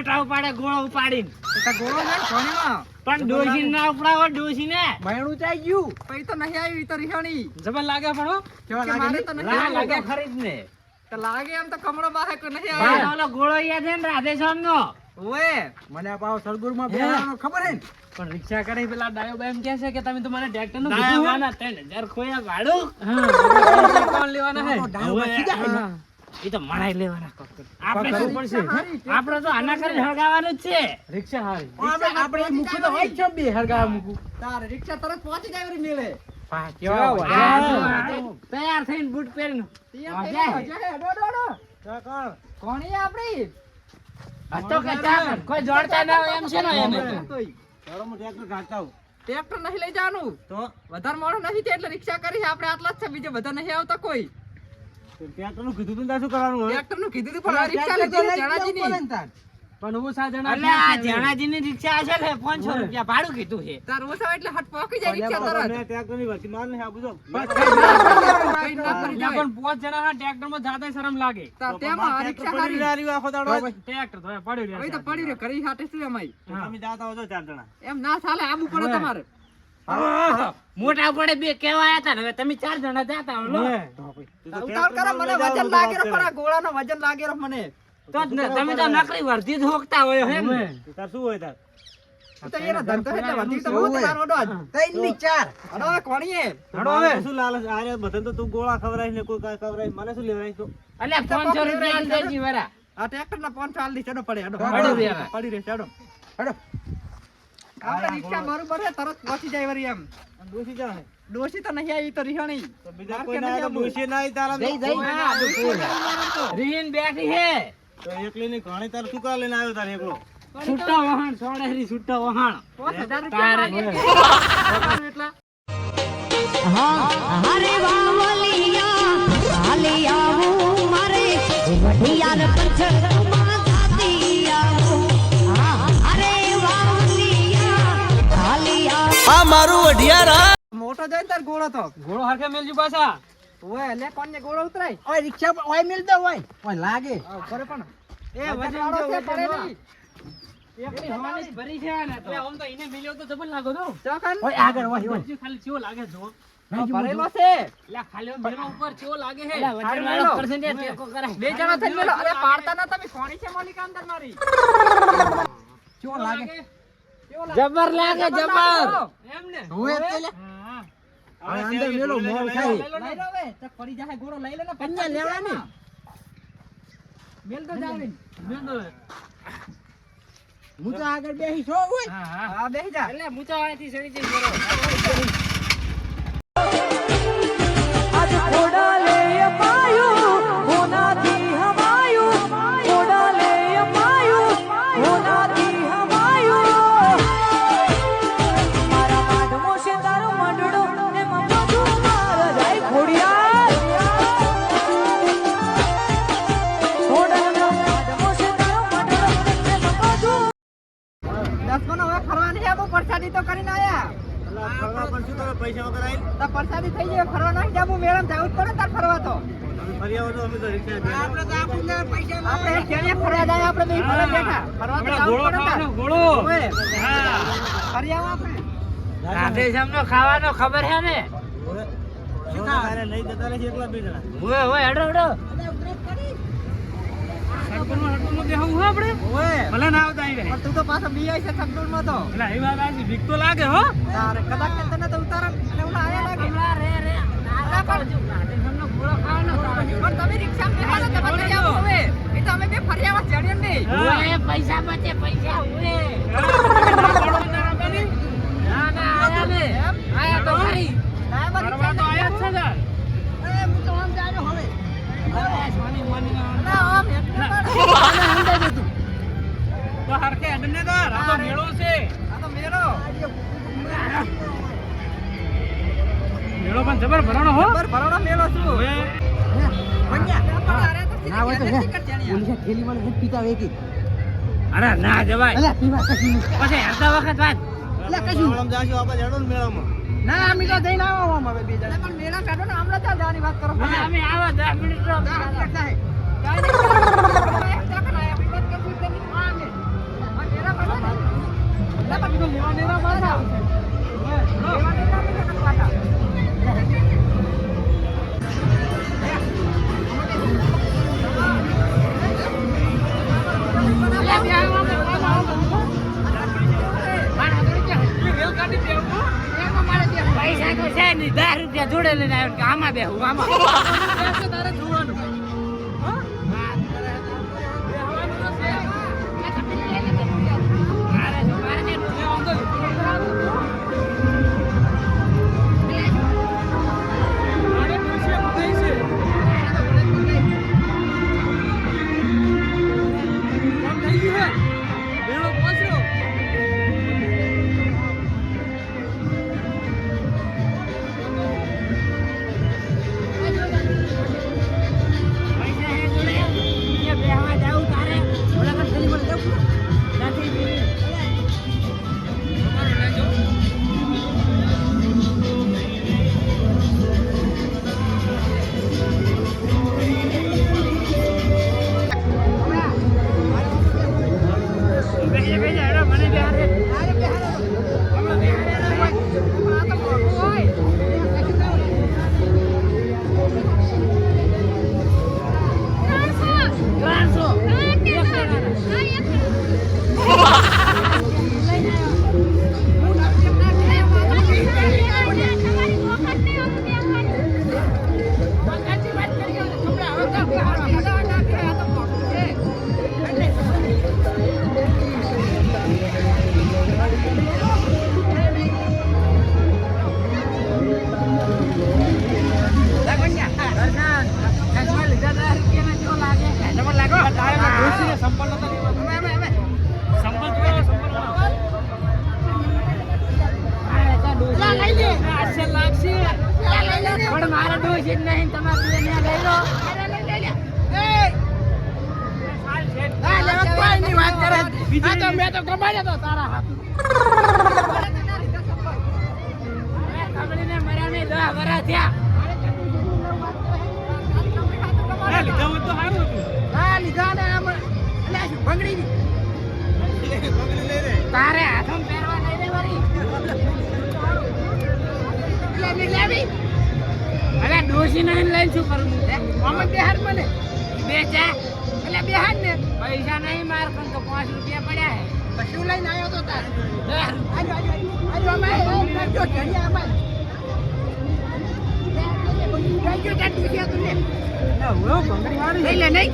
મોટા ઉપાડે ગોળો ઉપાડીને. ગોળો જાય ઘણીમાં પણ ડોસી ના ઉપડાવો ડોસી ને બહેણું ચાઈ ગયું. પછી તો નહીં આવી તો રિહાણી. જબર લાગે પણ કેવા લાગે તો નહીં લાગે ખરી જ ને. તો લાગે એમ તો કમળો બાહે કે નહીં આવે ઓલો ગોળો યાદ છે ને રાધેશ્યામ નો ઓએ મને પાવ પાછો સરગુરમાં હે? ખબર હે પણ રિક્ષા કરી પેલા ડાયો એમ કહે છે કે તમે તો મને ટ્રેક્ટરનું ખોયા ભાડું કોણ લેવાના હે? ડાયો ને. એ તો મણાઈ લેવાના આપણે શું પડશે. આપણે તો આના કરી હળગાવાનું જ છે. રિક્ષા હારી. આપણે આપણે તો હોય છે બે હરગાવા મૂકવું તારે રિક્ષા તરત પહોંચી જાય એવી મેળે તૈયાર થઈને બૂટ પહેરીને. કોણ? આપણી? આ કે કોઈ જોડતા ના હોય એમ છે ને એને. ચાલો હું ટ્રેક્ટર કાઢતા. ટ્રેક્ટર નહીં લઈ જવાનું. તો? વધારે મોડો નથી એટલે રિક્ષા કરી આપડે આપણે આટલા જ છે બીજે બધા નહીં આવતા કોઈ. ટ્રેક્ટરનું કીધું તું તાર શું કરવાનું હોય? ટ્રેક્ટર કીધું તું પણ આ રિક્ષા લીધી છે જણાજીની. પડે પણ હું સા જણા એટલે આ જણાજીની રિક્ષા છે ને 500 રૂપિયા ભાડું કીધું છે તાર ઓસા એટલે હટ પોકી જાય રિક્ષા તરત મેં ટ્રેક્ટરની વચ્ચે માર ને આપું જો. કઈ ના કરી ત્યાં જાય. પણ પાંચ જણા ના ટ્રેક્ટરમાં જાતે શરમ લાગે તાર તેમાં રિક્ષા ટ્રેક્ટર પડી હારી. આખો દાડો. ટ્રેક્ટર તો પડ્યું રહે તો પડી રહ્યો ઘરે હાટે શું એમાંય? તમે જાતા હો જો ચાર જણા. એમ ના ચાલે આબુ પડે તમારે મોટા પડે બે કેવા આયા હતા ને હવે તમે ચાર જણા જતા હો લો. તું તો કરો મને વજન લાગે રે પણ આ ગોળાનો વજન લાગે રે મને. તો તમે તો નકરી વર્ધી જ હોકતા હોય હે તાર શું હોય તાર? તો એનો ધંધો એટલે તો ની ચાર. અડો કોણીએ? હડો હવે. શું લાલચ? આ રે તો તું ગોળા ખવડાવીશ ને કોઈ. મને શું લેવડાવીશ તું? અલ્યા 500 રૂપિયા આલ દેજી વરા આ ટ્રેક્ટર ના પાંચ ચાલની ચડો પડે. પડી રહે ચડો હડો. આપણે રિક્ષા બરોબર હે તરત પહોંચી જાય વળી એમ ડોસી જા હે. તો નહીં આવી તો રિહાણી તો બીજા કોઈ ના આવે તો નહીં આવું? ડોશી ના આવી તારા જઈ, જઈ. હા, ડોશી નહીં આવવાનું તો. રીન બેઠી હે તો એકલી ની ઘણી તાર શું લઈને આવ્યો તાર એકલો? છૂટા વહાણ સોડેરી છૂટા વહાણ પાંચ હજાર રૂપિયા તારે. લાગે. હરે વાવલિયા હાલી આવું મારે વઢિયાર હાલી વઢિયારા. મોટો જાય તાર ગોળો તો. ગોળો હરખે મેલજો પાછા. ઓય લે કોણ ને ગોળો ઉતરાય? ઓય રિક્ષા ઓય મેલ દો ઓય. ઓય લાગે. કરે પણ. એ વજન જો, વજન. એકલી હવાની ભરી છે આને તો. આમ તો એને મિલ્યો તો જબર લાગો તો. ચોકન ઓય આગળ ઓય ઓય. ખાલી ચેવો લાગે જો. ભરેલો છે. એટલે ખાલી આમ ઉપર ચેવો લાગે હે અલ્યા, વજન હારું વાળો. ટેકો કરાય. બે જણા થઈને મેલો. અરે પાડતા ના તમે. કોણી છે મોનિકા અંદર મારી કેવો લાગે? લાગે? જબર લાગે જબર એમ ને ઓય તે લે. હા હવે અંદર મેલો મોલ ખાઈ. લઈ લો હવે તો પડી જાય ગોળો લઈ લે ને પંજા લેવાની. મેલ તો જાવીન મેલ તો હું તો આગળ બેહી છો ઓય. હા હા હા બેહી જા એટલે હું તો અહીંથી સડી જઈ બરોબર. ફરવા તો? તો તો. આપણે એક ફરવા જાય આપણે બે ફરવા બેઠા. ફરવા તો જવું પડે ફરી આવો આપણે. ખાવાનો ખબર તું તો છે તો. તો ને પણ તમે રિક્ષા બેહો તમે એ તો અમે બે ફરી ચડ્યો ને ઓય પૈસા બચે પૈસા ઓય ના ના આયા ને આયા તો ખરી ના એમાં તો આયા છે ને. એ, હું તો આમ જાયો હવે. હવે સોની મોની આમ એટલે પણ. તો હરખે અડને કર આ તો મેળો છે. આ તો મેરો મેળો પણ જબર ભરાણો હો. જબર ભરાણો મેળો છું. હવે પણ અરે તો ના હોય તો હે. થેલી હે, પીતા વેકી અરે ના જવાય. અલે પીવા કશું નહીં. પછી હેરતા વખત વાત. અલા, મેળામાં જાશું, આપણે હેડો ને મેળામાં. ના અમે તો જઈને આવો આમ હવે બીજા પણ મેળા કાઢો ને આમ ચાલ જવાની વાત કરો. અમે આવા 10 મિનિટ નહીં. છે નહીં દસ રૂપિયા જોડે લઈને આવ્યો કે આમાં બેહું આમાં. તારે જોવાનું. આ તો મેં તો કમાડ્યો તો તારા હાથ. કમળીને મર્યા નહીં, દસ વરસ થયા. અરે લીધા હોત તો સારું હતું હા, લીધા ને આમ. શું ની? તારે હાથમાં પહેરવા નહીં રે વળી. એટલે નહીં લઈને શું કરું હે? આમાં મને બે ચા એટલે બેહાર ને પૈસા નહીં માર પણ તો પાંચ રૂપિયા પડ્યા હે શું લઈને આવ્યો તો તાર આજો, આજો, આજો, ને. લઈ લે નહીં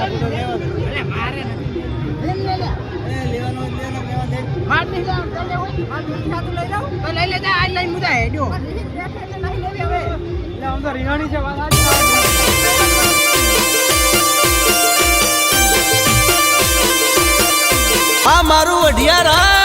અરે મારે નથી. લઈ. માર લેવાનું? માર લઉં? તો લઈ લેતા, આજ લઈને મુદા હેડ્યો. આમ તો રીંગણી છે વાત આ મારું અઢિયારા